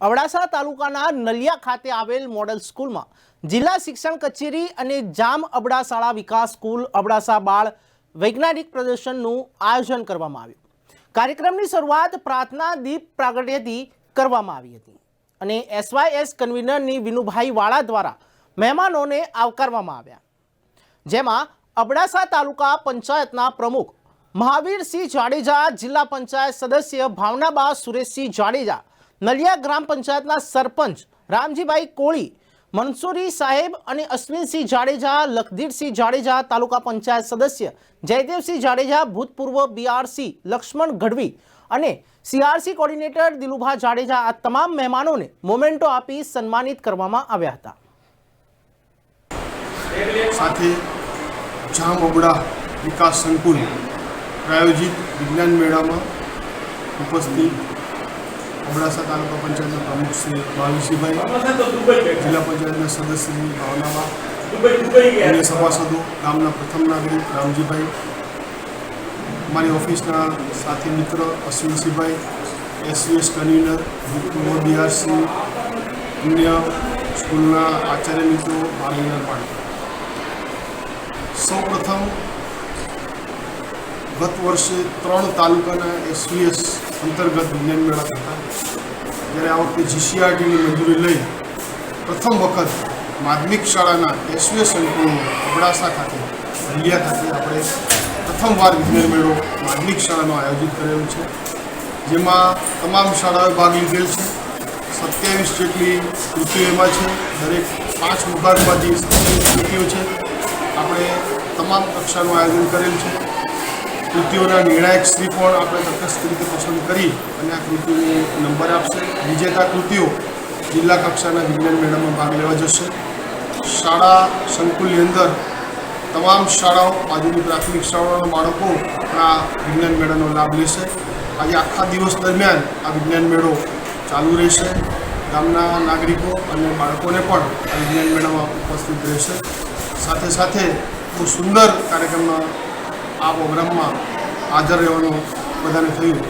અબડાસા તાલુકાના નલિયા ખાતે આવેલ મોડલ સ્કૂલમાં જિલ્લા શિક્ષણ કચેરી અને જામ અબડાસાળા વિકાસ સ્કૂલ, અબડાસા બાળ વૈજ્ઞાનિક પ્રદર્શનનું આયોજન કરવામાં આવ્યું. કાર્યક્રમની શરૂઆત પ્રાર્થના દીપ પ્રાગટ્યથી કરવામાં આવી હતી અને એસવાયએસ કન્વીનરની વિનુભાઈ વાળા દ્વારા મહેમાનોને આવકારવામાં આવ્યા. જેમાં અબડાસા તાલુકા પંચાયતના પ્રમુખ મહાવીરસિંહ જાડેજા, જિલ્લા પંચાયત સદસ્ય ભાવનાબા સુરેશસિંહ જાડેજા નલિયા ગ્રામ પંચાયતના સરપંચ રામજીભાઈ કોળી, મનસુરી સાહેબ અને અશ્વિનસિંહ જાડેજા, લખધીરસિંહ જાડેજા તાલુકા પંચાયત સદસ્ય, જયદેવસિંહ જાડેજા ભૂતપૂર્વ બીઆરસી લક્ષ્મણ ગઢવી અને સીઆરસી કોર્ડિનેટર દિલુભા જાડેજા આ તમામ મહેમાનોને મોમેન્ટો આપી સન્માનિત કરવામાં આવ્યા હતા. સાથે જામ અબડા વિકાસ સંકુલ પ્રાયોજિત વિજ્ઞાન મેળામાં ઉપસ્થિત અબડાસા તાલુકા પંચાયતના પ્રમુખ શ્રી ભાવિશીભાઈ જિલ્લા પંચાયતના સદસ્ય શ્રી ભાવનાબા અન્ય સભાસદો, ગામના પ્રથમ નાગરિક રામજીભાઈ, મારી ઓફિસના સાથી મિત્ર અશ્વિનસિંહભાઈ એસવીએસ કન્વીનર ભૂતપૂર્વ બિહારસિંહ અન્ય સ્કૂલના આચાર્ય મિત્રો ભાગીદાર પાડી સૌપ્રથમ ગત વર્ષે ત્રણ તાલુકાના એસવીએસ અંતર્ગત વિજ્ઞાન મેળા કરતા જ્યારે આ વખતે જીસીઆરટીની મંજૂરી લઈ પ્રથમ વખત માધ્યમિક શાળાના એસવીએસ સંકુલનું અબડાસા ખાતે હલિયા ખાતે આપણે પ્રથમવાર વિજ્ઞાન મેળો માધ્યમિક શાળાનો આયોજિત કરેલો છે. જેમાં તમામ શાળાઓએ ભાગ લીધેલ છે. સત્યાવીસ જેટલી કૃતિઓ એમાં છે. દરેક પાંચ વિભાગમાંથી સત્યાવીસ કૃતિઓ છે. આપણે તમામ કક્ષાનું આયોજન કરેલ છે. કૃતિઓના નિર્ણાયક શ્રી પણ આપણે તટસ્થ રીતે પસંદ કરી અને આ કૃતિઓને નંબર આપશે. વિજેતા કૃતિઓ જિલ્લા કક્ષાના વિજ્ઞાન મેળામાં ભાગ લેવા જશે. શાળા સંકુલની અંદર તમામ શાળાઓ બાજુની પ્રાથમિક શાળાઓના બાળકો આ વિજ્ઞાન મેળાનો લાભ લેશે. આજે આખા દિવસ દરમિયાન આ વિજ્ઞાન મેળો ચાલુ રહેશે. ગામના નાગરિકો અને બાળકોને પણ આ વિજ્ઞાન મેળામાં ઉપસ્થિત રહેશે. સાથે સાથે બહુ સુંદર કાર્યક્રમમાં આ પ્રોગ્રામમાં હાજર રહેવાનું બધાને થયું.